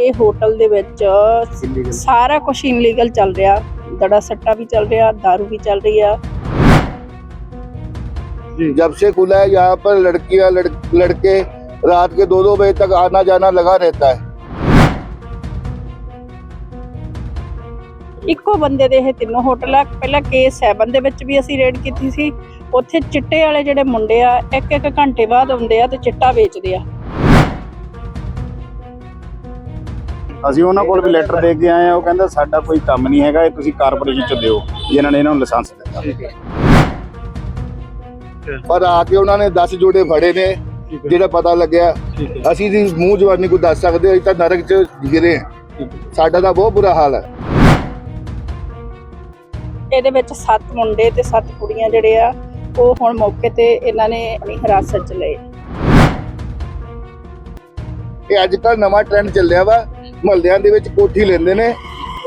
ਇਹ ਹੋਟਲ ਦੇ ਵਿੱਚ ਸਾਰਾ ਕੁਝ ਇਨਲੀਗਲ ਚੱਲ ਰਿਹਾ ਦੜਾ ਸੱਟਾ ਵੀ ਚੱਲ ਰਿਹਾ दारू ਵੀ ਚੱਲ ਰਹੀ ਆ जब से खुला है यहाँ पर लड़कियां लड़, लड़के रात के दो दो बजे तक आना जाना लगा रहता है ਇੱਕੋ ਬੰਦੇ ਦੇ ਇਹ ਤਿੰਨੋਂ ਹੋਟਲ ਆ ਪਹਿਲਾਂ K7 ਦੇ ਵਿੱਚ ਵੀ ਅਸੀਂ ਰੇਡ ਕੀਤੀ ਸੀ ਉੱਥੇ ਚਿੱਟੇ ਵਾਲੇ ਜਿਹੜੇ ਮੁੰਡੇ ਆ ਇੱਕ ਇੱਕ ਘੰਟੇ ਬਾਅਦ ਆਉਂਦੇ ਆ ਤੇ ਚਿੱਟਾ ਵੇਚਦੇ ਆ ਅਸੀਂ ਉਹਨਾਂ ਕੋਲ ਵੀ ਲੈਟਰ ਦੇ ਕੇ ਆਏ ਆ ਉਹ ਕਹਿੰਦਾ ਸਾਡਾ ਕੋਈ ਕੰਮ ਨਹੀਂ ਹੈਗਾ ਇਹ ਤੁਸੀਂ ਕਾਰਪੋਰੇਸ਼ਨ ਚ ਦਿਓ। ਜਿਨ੍ਹਾਂ ਨੇ ਇਹਨਾਂ ਨੂੰ ਲਾਇਸੈਂਸ ਦਿੱਤਾ। ਪਰ ਆ ਕੇ ਉਹਨਾਂ ਨੇ 10 ਜੋੜੇ ਫੜੇ ਨੇ ਜਿਹੜਾ ਪਤਾ ਲੱਗਿਆ। ਅਸੀਂ ਦੀ ਮੂੰਹ ਜਵਾਨੀ ਕੋਈ ਦੱਸ ਸਕਦੇ ਅਸੀਂ ਤਾਂ ਨਰਕ ਚ ਗਿਰੇ ਹਾਂ। ਸਾਡਾ ਤਾਂ ਬਹੁਤ ਬੁਰਾ ਹਾਲ ਹੈ। ਇਹਦੇ ਵਿੱਚ 7 ਮੁੰਡੇ ਤੇ 7 ਕੁੜੀਆਂ ਜਿਹੜੇ ਆ ਉਹ ਹੁਣ ਮੌਕੇ ਤੇ ਇਹਨਾਂ ਨੇ ਆਪਣੀ ਹਿਰਾਸਤ 'ਚ ਲਏ। ਇਹ ਅੱਜ ਕੱਲ ਨਵਾਂ ਟ੍ਰੈਂਡ ਚੱਲਿਆ ਵਾ। ਮਹੱਲਿਆਂ ਦੇ ਵਿੱਚ ਕੋਠੀ ਲੈਂਦੇ ਨੇ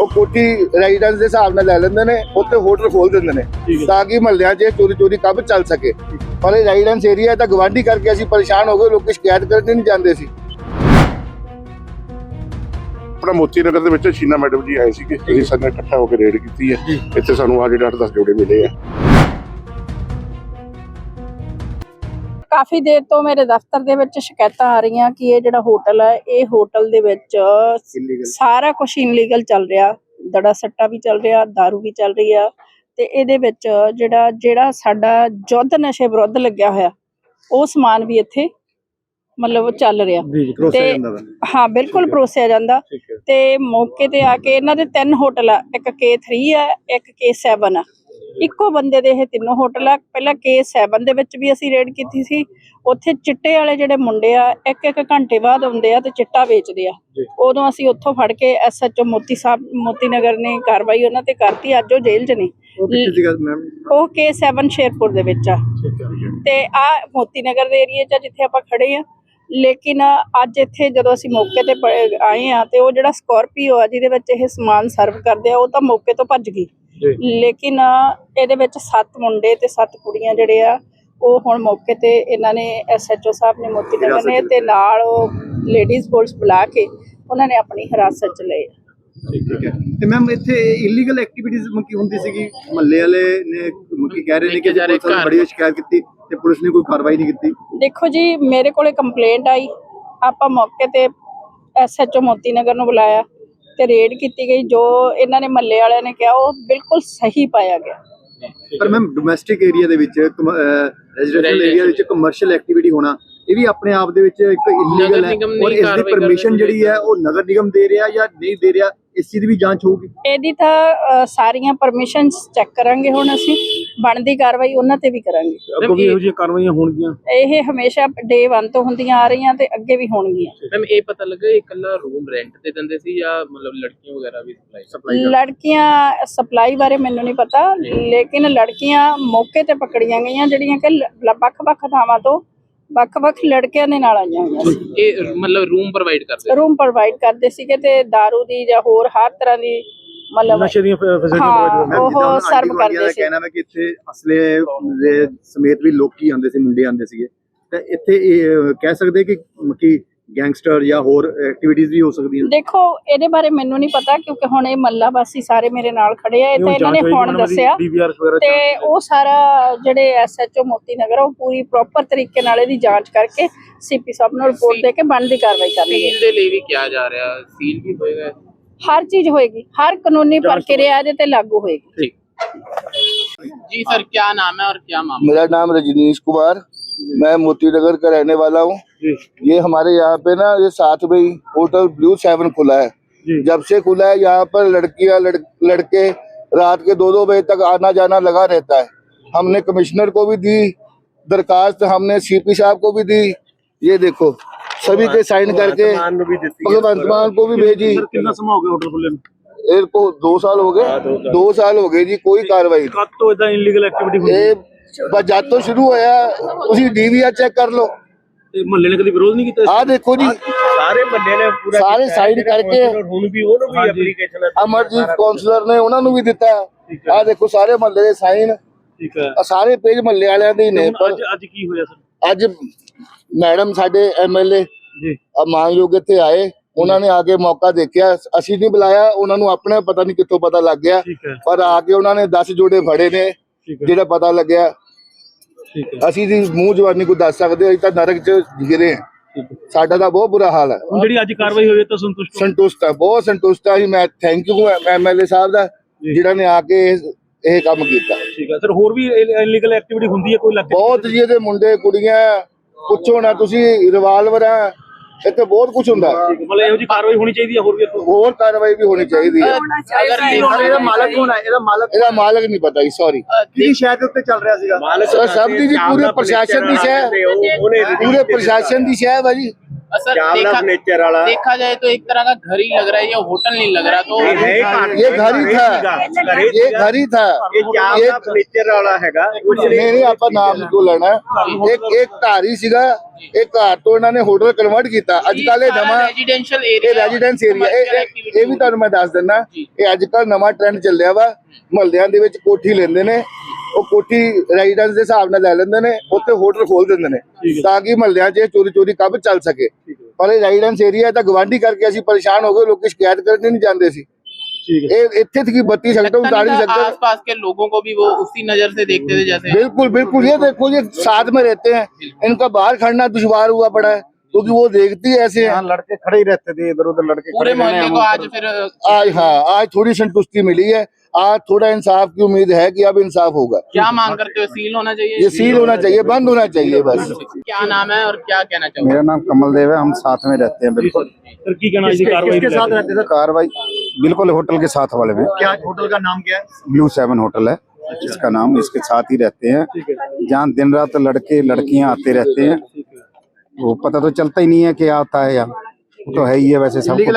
ਉਹ ਕੋਠੀ ਰੈਜ਼ੀਡੈਂਸ ਦੇ ਹਿਸਾਬ ਨਾਲ ਲੈ ਲੈਂਦੇ ਨੇ ਉੱਥੇ ਹੋਟਲ ਖੋਲ ਦਿੰਦੇ ਨੇ ਤਾਂ ਕਿ ਮਹੱਲਿਆਂ 'ਚ ਚੋਰੀ ਚੋਰੀ ਕੰਮ ਚੱਲ ਸਕੇ। ਪਰ ਇਹ ਰੈਜ਼ੀਡੈਂਸ ਏਰੀਆ ਤਾਂ ਗਵਾਂਢੀ ਕਰਕੇ ਅਸੀਂ ਪਰੇਸ਼ਾਨ ਹੋ ਗਏ ਲੋਕੀ ਸ਼ਿਕਾਇਤ ਕਰਨ ਨਹੀਂ ਜਾਂਦੇ ਸੀ। ਆਪਣਾ ਮੋਤੀ ਨਗਰ ਦੇ ਵਿੱਚ ਸ਼ੀਨਾ ਮੈਡਮ ਜੀ ਆਏ ਸੀਗੇ ਅਸੀਂ ਸਾਰੇ ਇਕੱਠਾ ਹੋ ਕੇ ਰੇਡ ਕੀਤੀ ਹੈ। ਇੱਥੇ ਸਾਨੂੰ ਆ ਜਿਹੜੇ 8-10 ਜੋੜੇ ਮਿਲੇ ਆ। ਕਾਫੀ ਦੇਰ ਤੋਂ ਮੇਰੇ ਦਫ਼ਤਰ ਦੇ ਵਿੱਚ ਸ਼ਿਕਾਇਤਾਂ ਆ ਰਹੀਆਂ ਕਿ ਇਹ ਜਿਹੜਾ ਹੋਟਲ ਹੈ ਇਹ ਹੋਟਲ ਦੇ ਵਿੱਚ ਸਾਰਾ ਕੁਝ ਇਨਲੀਗਲ ਚੱਲ ਰਿਹਾ। ਦੜਾ ਸੱਟਾ ਵੀ ਚੱਲ ਰਿਹਾ दारू ਵੀ ਚੱਲ ਰਹੀ ਆ। ਤੇ ਇਹਦੇ ਵਿੱਚ ਜਿਹੜਾ ਜਿਹੜਾ ਸਾਡਾ ਯੁੱਧ ਨਸ਼ੇ ਵਿਰੁੱਧ ਲੱਗਿਆ ਹੋਇਆ ਉਹ ਸਮਾਨ ਵੀ ਇੱਥੇ ਮਤਲਬ ਚੱਲ ਰਿਹਾ। ਤੇ ਹਾਂ ਬਿਲਕੁਲ ਪਰੋਸਿਆ ਜਾਂਦਾ। ਤੇ ਮੌਕੇ ਤੇ ਆ ਕੇ ਇਹਨਾਂ ਦੇ ਤਿੰਨ ਹੋਟਲ ਆ ਇੱਕ K3 ਆ ਇੱਕ K7 ਆ। ਇੱਕੋ ਬੰਦੇ ਦੇ ਇਹ ਤਿੰਨੋਂ ਹੋਟਲ ਆ। ਪਹਿਲਾਂ K7 ਦੇ ਵਿੱਚ ਵੀ ਅਸੀਂ ਰੇਡ ਕੀਤੀ ਸੀ। ਉੱਥੇ ਚਿੱਟੇ ਵਾਲੇ ਜਿਹੜੇ ਮੁੰਡੇ ਆ ਇੱਕ ਇੱਕ ਘੰਟੇ ਬਾਅਦ ਆਉਂਦੇ ਆ ਤੇ ਚਿੱਟਾ ਵੇਚਦੇ ਆ। ਉਦੋਂ ਅਸੀਂ ਉੱਥੋਂ ਫੜ ਕੇ ਐਸਐਚਓ ਮੋਤੀ ਸਾਹਿਬ ਮੋਤੀ ਨਗਰ ਨੇ ਕਾਰਵਾਈ ਉਹਨਾਂ ਤੇ ਕਰਤੀ। ਅੱਜ ਉਹ ਜੇਲ੍ਹ 'ਚ ਨੇ। ਉਹ K7 ਸ਼ੇਰਪੁਰ ਦੇ ਵਿੱਚ ਆ। ਤੇ ਆ ਮੋਤੀ ਨਗਰ ਦੇ ਏਰੀਏ 'ਚ ਜਿੱਥੇ ਆਪਾਂ ਖੜੇ ਆ। ਲੇਕਿਨ ਅੱਜ ਇੱਥੇ ਜਦੋਂ ਅਸੀਂ ਮੌਕੇ ਤੇ ਆਏ ਆ ਤੇ ਉਹ ਜਿਹੜਾ ਸਕਾਰਪੀਓ ਆ ਜਿਹਦੇ ਵਿੱਚ ਇਹ ਸਮਾਨ ਸਰਵ ਕਰਦੇ ਆ ਉਹ ਤਾਂ ਮੌਕੇ ਤੋਂ ਭੱਜ ਗਈ। ਲੇਕਿਨ ਇਹਦੇ ਵਿੱਚ 7 ਮੁੰਡੇ ਤੇ 7 ਕੁੜੀਆਂ ਜਿਹੜੇ ਆ ਉਹ ਹੁਣ ਮੌਕੇ ਤੇ ਇਹਨਾਂ ਨੇ ਐਸਐਚਓ ਸਾਹਿਬ ਨੇ ਮੋਤੀ ਨਗਰ ਨੇ ਤੇ ਨਾਲ ਉਹ ਲੇਡੀਜ਼ ਪੁਲਿਸ ਬੁਲਾ ਕੇ ਉਹਨਾਂ ਨੇ ਆਪਣੀ ਹਿਰਾਸਤ ਚ ਲਏ। ਠੀਕ ਹੈ। ਤੇ ਮੈਮ ਇੱਥੇ ਇਲੀਗਲ ਐਕਟੀਵਿਟੀਜ਼ ਮੱਕੀ ਹੁੰਦੀ ਸੀਗੀ? ਮਹੱਲੇ ਵਾਲੇ ਨੇ ਮੱਕੀ ਕਹਿ ਰਹੇ ਨੇ ਕਿ ਨੇ ਬੜੀ ਸ਼ਿਕਾਇਤ ਕੀਤੀ ਤੇ ਪੁਲਿਸ ਨੇ ਕੋਈ ਕਾਰਵਾਈ ਨਹੀਂ ਕੀਤੀ। ਦੇਖੋ ਜੀ ਮੇਰੇ ਕੋਲੇ ਕੰਪਲੇਂਟ ਆਈ। ਆਪਾਂ ਮੌਕੇ ਤੇ ਐਸਐਚਓ ਮੋਤੀ ਨਗਰ ਨੂੰ ਬੁਲਾਇਆ। ਤੇ ਰੇਡ ਕੀਤੀ ਗਈ ਜੋ ਇਹਨਾਂ ਨੇ ਮੱਲੇ ਵਾਲਿਆਂ ਨੇ ਕਿਹਾ ਉਹ ਬਿਲਕੁਲ ਸਹੀ ਪਾਇਆ ਗਿਆ। ਪਰ ਮੈਮ ਡੋਮੈਸਟਿਕ ਏਰੀਆ ਦੇ ਵਿੱਚ ਰੈਜ਼ੀਡੈਂਸ਼ੀਅਲ ਏਰੀਆ ਵਿੱਚ ਕਮਰਸ਼ੀਅਲ ਐਕਟੀਵਿਟੀ ਹੋਣਾ ਇਹ ਵੀ ਆਪਣੇ ਆਪ ਦੇ ਵਿੱਚ ਇੱਕ ਇਲੀਗਲ ਹੈ ਔਰ ਇਸ ਦੀ ਪਰਮਿਸ਼ਨ ਜਿਹੜੀ ਹੈ ਉਹ ਨਗਰ ਨਿਗਮ ਦੇ ਰਿਹਾ ਜਾਂ ਨਹੀਂ ਦੇ ਰਿਹਾ ਇਸ ਚੀਜ਼ ਦੀ ਵੀ ਜਾਂਚ ਹੋਊਗੀ? ਇਹਦੀ ਤਾਂ ਅ, ਸਾਰੀਆਂ ਪਰਮਿਸ਼ਨਸ ਚੈੱਕ ਕਰਾਂਗੇ ਹੁਣ ਅਸੀਂ। ਬਣਦੀ ਕਾਰਵਾਈ ਉਹਨਾਂ ਤੇ ਵੀ ਕਰਾਂਗੇ। ਅੱਗੋਂ ਵੀ ਇਹੋ ਜਿਹੀਆਂ ਕਾਰਵਾਈਆਂ ਹੋਣਗੀਆਂ? ਇਹ ਹਮੇਸ਼ਾ ਡੇ 1 ਤੋਂ ਹੁੰਦੀਆਂ ਆ ਰਹੀਆਂ ਤੇ ਅੱਗੇ ਵੀ ਹੋਣਗੀਆਂ। ਮੈਮ ਇਹ ਪਤਾ ਲੱਗਾ ਇਹ ਇਕੱਲਾ ਰੂਮ ਰੈਂਟ ਤੇ ਦਿੰਦੇ ਸੀ ਜਾਂ ਮਤਲਬ ਲੜਕੀਆਂ ਵਗੈਰਾ ਵੀ ਸਪਲਾਈ ਲੜਕੀਆਂ ਸਪਲਾਈ ਬਾਰੇ ਮੈਨੂੰ ਨਹੀਂ ਪਤਾ ਲੇਕਿਨ ਲੜਕੀਆਂ ਮੌਕੇ ਤੇ ਪਕੜੀਆਂ ਗਈਆਂ ਜਿਹੜੀਆਂ ਕਿ ਲ- ਵੱਖ-ਵੱਖ ਥਾਵਾਂ ਤੋਂ ਵੱਖ-ਵੱਖ ਲੜਕਿਆਂ ਦੇ ਨਾਲ ਆਈਆਂ ਹੋਈਆਂ ਸੀ। ਇਹ ਮਤਲਬ ਰੂਮ ਪ੍ਰੋਵਾਈਡ ਕਰਦੇ ਰੂਮ ਪ੍ਰੋਵਾਈਡ ਕਰਦੇ ਸੀਗੇ ਤੇ दारू ਦੀ ਜਾਂ ਹੋਰ ਹਰ ਤਰ੍ਹਾਂ ਦੀ ਮਤਲਬ ਨਸ਼ੇ ਦੀਆਂ ਫੈਸਿਲਿਟੀਆਂ ਮੈਮ ਉਹ ਸਰਵ ਕਰਦੇ ਸੀ। ਕਹਿਣਾ ਹੈ ਕਿ ਇੱਥੇ ਅਸਲੇ ਦੇ ਸਮੇਤ ਵੀ ਲੋਕੀ ਆਉਂਦੇ ਸੀ ਮੁੰਡੇ ਆਉਂਦੇ ਸੀਗੇ। ਤੇ ਇੱਥੇ ਇਹ ਕਹਿ ਸਕਦੇ ਕਿ ਕਿ ਗੈਂਗਸਟਰ ਜਾਂ ਹੋਰ ਐਕਟੀਵਿਟੀਜ਼ ਵੀ ਹੋ ਸਕਦੀਆਂ ਦੇਖੋ ਇਹਦੇ ਬਾਰੇ ਮੈਨੂੰ ਨਹੀਂ ਪਤਾ ਕਿਉਂਕਿ ਹੁਣ ਇਹ ਮੱਲਾ ਵਾਸੀ ਸਾਰੇ ਮੇਰੇ ਨਾਲ ਖੜੇ ਆ ਇਹ ਤਾਂ ਇਹਨਾਂ ਨੇ ਹੁਣ ਦੱਸਿਆ ਡੀਵੀਆਰ ਵਗੈਰਾ ਤੇ ਉਹ ਸਾਰਾ ਜਿਹੜੇ ਐਸਐਚਓ ਮੋਤੀ ਨਗਰ ਆ, ਉਹ ਪੂਰੀ ਪ੍ਰੋਪਰ ਤਰੀਕੇ ਨਾਲ ਇਹਦੀ ਜਾਂਚ ਕਰਕੇ ਸੀਪੀ ਸਾਹਿਬ ਨੂੰ ਰਿਪੋਰਟ ਦੇ ਕੇ ਬਣਦੀ ਕਾਰਵਾਈ ਕਰਨਗੇ ਸੀਲ ਦੇ ਲਈ ਵੀ ਕਿਹਾ ਜਾ ਰਿਹਾ ਸੀਲ ਵੀ ਹੋਏਗਾ ਹਰ ਚੀਜ਼ ਹੋਏਗੀ ਹਰ ਕਾਨੂੰਨੀ ਪ੍ਰਕਿਰਿਆ ਇਹਦੇ ਤੇ ਲਾਗੂ ਹੋਏਗੀ ठीक जी सर क्या नाम है और क्या मामला मेरा नाम रजनीश कुमार मैं मोती नगर का रहने वाला हूँ ये हमारे यहाँ पे ना ये सात में होटल ब्लू सेवन खुला है। जब से खुला है यहाँ पर लड़कियाँ लड़, लड़के रात के दो दो बजे तक आना जाना लगा रहता है। हमने कमिश्नर को भी दी दरखास्त हमने सीपी साहब को भी दी। ये देखो सभी के साइन तो करके भगवंत मान को भी भेजी। कितना समय हो गया होटल खुले में? को तो दो साल हो गए। हाँ, दो साल। हो गए जी कोई कार्रवाई। तो इलीगल एक्टिविटी बस शुरू होया उसी डीवीआर चेक कर लो। ਤੇ ਮਹੱਲੇ ਨੇ ਕਦੀ ਵਿਰੋਧ ਨਹੀਂ ਕੀਤਾ ਆਹ ਦੇਖੋ ਜੀ। ਸਾਰੇ ਬੰਦੇ ਨੇ ਪੂਰਾ ਸਾਰੇ ਸਾਈਨ ਕਰਕੇ ਹੁਣ ਵੀ ਉਹਨੂੰ ਵੀ ਐਪਲੀਕੇਸ਼ਨ ਅਮਰਜੀਤ ਕਾਉਂਸਲਰ ਨੇ ਉਹਨਾਂ ਨੂੰ ਵੀ ਦਿੱਤਾ ਆਹ ਦੇਖੋ ਸਾਰੇ ਮਹੱਲੇ ਦੇ ਸਾਈਨ। ਠੀਕ ਹੈ। ਸਾਰੇ ਪੇਜ ਮਹੱਲੇ ਵਾਲਿਆਂ ਦੇ ਹੀ ਨੇ ਪਰ ਅੱਜ ਅੱਜ ਕੀ ਹੋਇਆ ਸਰ? ਅੱਜ ਮੈਡਮ ਸਾਡੇ ਐਮਐਲਏ ਜੀ। ਮਾਨਯੋਗ ਇੱਥੇ ਆਏ। ਉਹਨਾਂ ਨੇ ਆ ਕੇ ਮੌਕਾ ਦੇਖਿਆ। ਅਸੀਂ ਨਹੀਂ ਬੁਲਾਇਆ ਉਹਨਾਂ ਨੂੰ ਆਪਣੇ ਪਤਾ ਨਹੀਂ ਕਿੱਥੋਂ ਪਤਾ ਲੱਗ ਗਿਆ। ਪਰ ਆ ਕੇ ਉਹਨਾਂ ਨੇ 10 ਜੋੜੇ ਫੜੇ ਨੇ ਜਿਹੜਾ ਪਤਾ ਲੱਗਿਆ। ਅਸੀਂ ਦੀ ਮੂੰਹ ਜਵਾਨੀ ਕੋ ਦੱਸ ਸਕਦੇ ਅਸੀਂ ਤਾਂ ਨਰਕ ਚ ਗਿਰੇ ਹਾਂ। ਸਾਡਾ ਤਾਂ ਬਹੁਤ ਬੁਰਾ ਹਾਲ ਹੈ। ਹੁਣ ਜਿਹੜੀ ਅੱਜ ਕਾਰਵਾਈ ਹੋਈ ਹੈ ਤਾਂ ਸੰਤੁਸ਼ਟ ਹੋ ਸੰਤੁਸ਼ਟ ਹੈ ਬਹੁਤ ਸੰਤੁਸ਼ਟ ਹੈ। ਜੀ ਮੈਂ ਥੈਂਕ ਯੂ ਐਮਐਲਏ ਸਾਹਿਬ ਦਾ ਜਿਹੜਾ ਨੇ ਆ ਕੇ ਇਹ- ਇਹ ਕੰਮ ਕੀਤਾ। ਠੀਕ ਹੈ। ਸਰ ਹੋਰ ਵੀ ਇਲੀਗਲ ਐਕਟੀਵਿਟੀ ਹੁੰਦੀ ਹੈ ਕੋਈ 'ਚ? ਬਹੁਤ ਜੀ ਇਹਦੇ ਮੁੰਡੇ ਕੁੜੀਆਂ ਪੁੱਛੋ ਨਾ ਤੁਸੀਂ ਰਿਵਾਲਵਰਾਂ ਇੱਥੇ ਬਹੁਤ ਕੁਝ ਹੁੰਦਾ। ਮਤਲਬ ਇਹੋ ਜਿਹੀ ਕਾਰਵਾਈ ਹੋਣੀ ਚਾਹੀਦੀ ਹੈ ਹੋਰ ਵੀ ਇੱਥੋਂ? ਹੋਰ ਕਾਰਵਾਈ ਵੀ ਹੋਣੀ ਚਾਹੀਦੀ ਹੈ। ਅਗਰ ਸਰ ਇਹਦਾ ਮਾਲਕ ਕੌਣ ਹੈ? ਇਹਦਾ ਮਾਲਕ ਇਹਦਾ ਮਾਲਕ ਨਹੀਂ ਪਤਾ ਜੀ ਸੌਰੀ ਕਿਹਦੀ ਸ਼ਾਇਦ ਉੱਤੇ ਚੱਲ ਰਿਹਾ ਸੀਗਾ? ਸਰ ਸਭ ਦੀ ਜੀ ਪੂਰੇ ਪ੍ਰਸ਼ਾਸਨ ਦੀ ਸ਼ਹਿ ਪੂਰੇ ਪ੍ਰਸ਼ਾਸਨ ਦੀ ਸ਼ਹਿ ਹੈ ਜੀ। सर देखा नेचर वाला देखा जाए तो एक तरह का घर ही लग रहा है ये होटल नहीं लग रहा तो ये घर ही था ये घर ही था ये नेचर वाला हैगा ਨਹੀਂ ਨਹੀਂ ਆਪਾਂ ਨਾਮ ਨਹੀਂ ਕੋ ਲੈਣਾ ਇੱਕ ਇੱਕ ਘਰ ਹੀ ਸੀਗਾ ਇੱਕ ਘਰ ਤੋਂ ਇਹਨਾਂ ਨੇ ਹੋਟਲ ਕਨਵਰਟ ਕੀਤਾ ਅੱਜ ਕੱਲ ਇਹ ਨਵਾਂ रेजिडेंशियल ਇਹ एरिया ਰੈਜ਼ੀਡੈਂਸ ਏਰੀਆ ਇਹ ਇਹ- ਇਹ ਵੀ ਤੁਹਾਨੂੰ ਮੈਂ ਦੱਸ ਦਿੰਦਾ ਇਹ ਅੱਜ ਕੱਲ ਨਵਾਂ ਟ੍ਰੈਂਡ ਚੱਲਿਆ ਵਾ ਮਹੱਲਿਆਂ ਦੇ ਵਿੱਚ ਕੋਠੀ ਲੈਂਦੇ ਨੇ ਉਹ ਕੋਠੀ ਰੈਜ਼ੀਡੈਂਸ ਦੇ ਹਿਸਾਬ ਨਾਲ ਲੈ ਲੈਂਦੇ ਨੇ ਉੱਥੇ ਹੋਟਲ ਖੋਲ ਦਿੰਦੇ ਨੇ ਤਾਂ ਕਿ ਮਹੱਲਿਆਂ 'ਚ ਚੋਰੀ ਚੋਰੀ ਕੰਮ ਚੱਲ ਸਕੇ ਪਰ ਇਹ ਰੈਜ਼ੀਡੈਂਸ ਏਰੀਆ ਤਾਂ ਗਵਾਂਢੀ ਕਰਕੇ ਅਸੀਂ ਪਰੇਸ਼ਾਨ ਹੋ ਗਏ ਲੋਕੀ ਸ਼ਿਕਾਇਤ ਕਰਨ ਨਹੀਂ ਜਾਂਦੇ ਸੀ ठीक ਇਹ ਇੱਥੇ ਤੱਕ 32 ਸਕਦਾ लगता 39 नहीं था ਸਕਦਾ आसपास के लोगों को भी वो उसी नजर से देखते थे जैसे बिल्कुल बिल्कुल ये देखो ये साथ में रहते हैं इनका बाहर खड़ना दुश्वार हुआ पड़ा है क्योंकि वो देखती है ऐसे हैं यहाँ लड़के खड़े ही रहते थे इधर उधर लड़के पूरे खड़े रहने, मोहल्ले हम को ऊपर- आज फिर आज हाँ आज थोड़ी संतुष्टि मिली है आज थोड़ा इंसाफ की उम्मीद है कि अब इंसाफ होगा। क्या मांग करते हो? सील होना चाहिए? ये चाहिए सील होना चाहिए बंद होना चाहिए बस। क्या नाम है और क्या कहना चाहोगे? मेरा नाम कमल देव है हम साथ में रहते हैं बिल्कुल। सर की कहना है कार्रवाई किसके साथ रहते थे कार्रवाई बिल्कुल होटल के साथ वाले में। क्या होटल का नाम क्या है? ब्लू सेवन होटल है। इसका नाम इसके साथ ही रहते हैं। जहाँ दिन रात लड़के लड़कियाँ आते रहते हैं। वो पता तो चलता ही नहीं है क्या आता है यहाँ तो है ही है वैसे सब लीगल।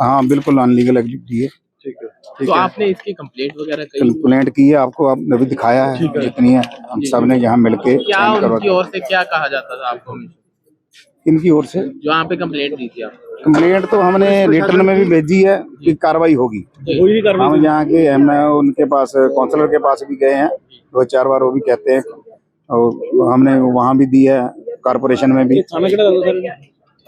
हाँ। बिल्कुल अनलीगल एक्टिविटी है ठीक है। ठीक तो है। आपने इसकी कंप्लेंट वगैरह करी? कंप्लेंट की है आपको आपने भी दिखाया है जितनी है हम सबने यहाँ मिलके क्या sign उनकी ओर से क्या कहा जाता था आपको? इनकी ओर से? जो यहाँ पे कंप्लेंट दी थी आप कंप्लेंट तो हमने रिटर्न में भी भेजी है कि कार्रवाई होगी। कोई नहीं कार्रवाई हम यहाँ के एम उनके पास काउंसलर के पास भी गए हैं दो चार बार वो भी कहते हैं। और हमने वहाँ भी दी है कारपोरेशन में भी।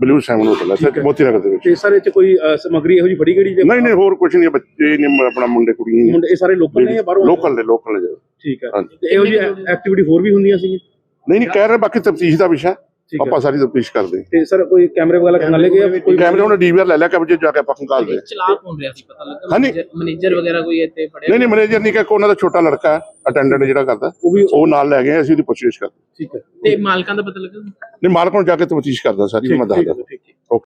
ਬਲੂ 7 ਹੋਟਲ ਹੈ ਸਰ ਮੋਤੀ ਨਗਰ ਦੇ ਵਿੱਚ। ਤੇ ਸਰ ਇਹ ਚ ਕੋਈ ਅ, ਸਮੱਗਰੀ ਇਹੋ ਜਿਹੀ ਫੜੀ ਗਈ ਜੀ ਨਹੀਂ ਨਹੀਂ ਹੋਰ ਕੁਝ ਨਹੀਂ ਬੱਚੇ ਨੇ ਆਪਣਾ ਮੁੰਡੇ ਕੁੜੀਆਂ ਹੀ ਮੁੰਡੇ ਇਹ ਸਾਰੇ ਲੋਕਲ ਨੇ ਜਾਂ ਬਾਹਰੋਂ ਲੋਕਲ ਨੇ? ਲੋਕਲ ਨੇ ਜੀ। ਠੀਕ ਹੈ। ਹਾਂਜੀ। ਤੇ ਇਹੋ ਜਿਹੀ ਐਕਟੀਵਿਟੀ ਹੋਰ ਵੀ ਹੁੰਦੀਆਂ ਸੀ ਨਹੀਂ ਨਹੀਂ ਕਹਿ ਰਹੇ ਬਾਕੀ ਤਫਤੀਸ਼ ਦਾ ਵਿਸ਼ਾ ਠੀਕ ਆਪਾਂ ਸਾਰੀ ਤਫਤੀਸ਼ ਕਰਦੇ ਤੇ ਸਰ ਕੋਈ ਕੈਮਰੇ ਵਗੈਰਾ ਖੰਗਾ ਲੈ ਗਿਆ ਕੋਈ ਕੈਮਰੇ ਹੁਣ ਡੀਵੀਆਰ ਲੈ ਲਿਆ ਕਬਜੇ ਜਾ ਕੇ ਆਪਾਂ ਖੰਗਾਲ ਦੇ ਚਲਾਕ ਹੋਣ ਰਿਹਾ ਸੀ ਪਤਾ ਲੱਗਾ। ਹਾਂਜੀ। ਮੈਨੇਜਰ- ਮੈਨੇਜਰ ਵਗੈਰਾ ਕੋਈ ਇੱਥੇ ਫੜਿਆ ਨਹੀਂ ਨਹੀਂ ਮੈਨੇਜਰ ਨਹੀਂ ਕਿ ਉਹਨਾਂ ਦਾ ਛੋਟਾ ਲੜਕਾ ਹੈ ਅਟੈਂਡੈਂਟ ਜਿਹੜਾ ਕਰਦਾ। ਉਹ ਵੀ ਉਹ ਨਾਲ ਲੈ ਗਏ ਅਸੀਂ ਉਹਦੀ ਪੁੱਛਗਿੱਛ ਕਰਦੇ ਠੀਕ ਹੈ। ਤੇ ਮਾਲਕਾਂ ਦਾ ਪਤਾ ਲੱਗਾ? ਨਹੀਂ ਮਾਲਕ ਨੂੰ ਜਾ ਕੇ ਤਫਤੀਸ਼ ਕਰਦਾ ਸਾਰੀ ਮੈਂ ਦੱਸਦਾ ਠੀਕ ਹੈ।